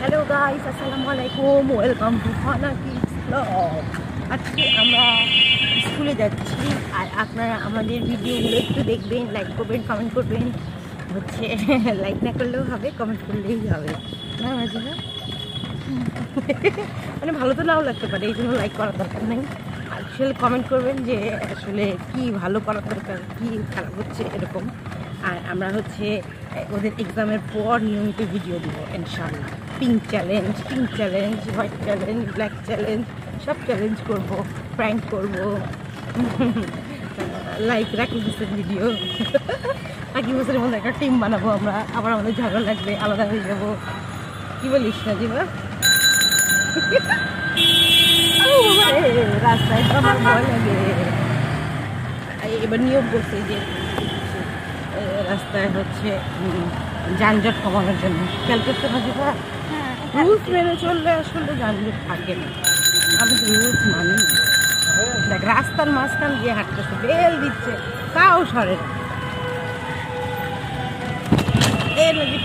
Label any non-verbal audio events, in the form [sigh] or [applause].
Hello guys আসসালামু আলাইকুম welcome to Fanaa kids আজকে আমরা স্কুলে যাচ্ছি আর আপনারা আমাদের ভিডিওগুলো একটু দেখবেন লাইক করবেন কমেন্ট করবেন। হচ্ছে লাইক না করলেও হবে কমেন্ট করলেই হবে। না, মাঝে মানে ভালো তো নাও লাগতে পারে, এই জন্য লাইক করার দরকার নেই। আসলে কমেন্ট করবেন যে আসলে কি ভালো করার দরকার, কি খারাপ হচ্ছে, এরকম। আর আমরা হচ্ছে ওদের এক্সামের পর নিয়মিত ভিডিও দিব ইনশাল্লাহ pink challenge pink challenge white challenge black challenge সব চ্যালেঞ্জ করব প্র্যাঙ্ক করব। লাইক রাখি বছর ভিডিও রাখি বছরের মধ্যে একটা টিম বানাবো আমরা, আবার আমাদের ঝগড়া লাগবে, আলাদা হয়ে যাব। কি বলিস না জিবা [laughs] রাস্তায় আমার ভয় লাগে। এবার নিয়োগ করছে যে রাস্তায় হচ্ছে যানজট কমানোর জন্য। খেয়াল করতে পারছি তো রুলস মেনে চললে আসলে যানজট থাকে না। আমি তো রুলস মানি দেখ রাস্তার মাঝখান দিয়ে হাঁটতেছে বেল দিচ্ছে তাও সরে না। এ নদী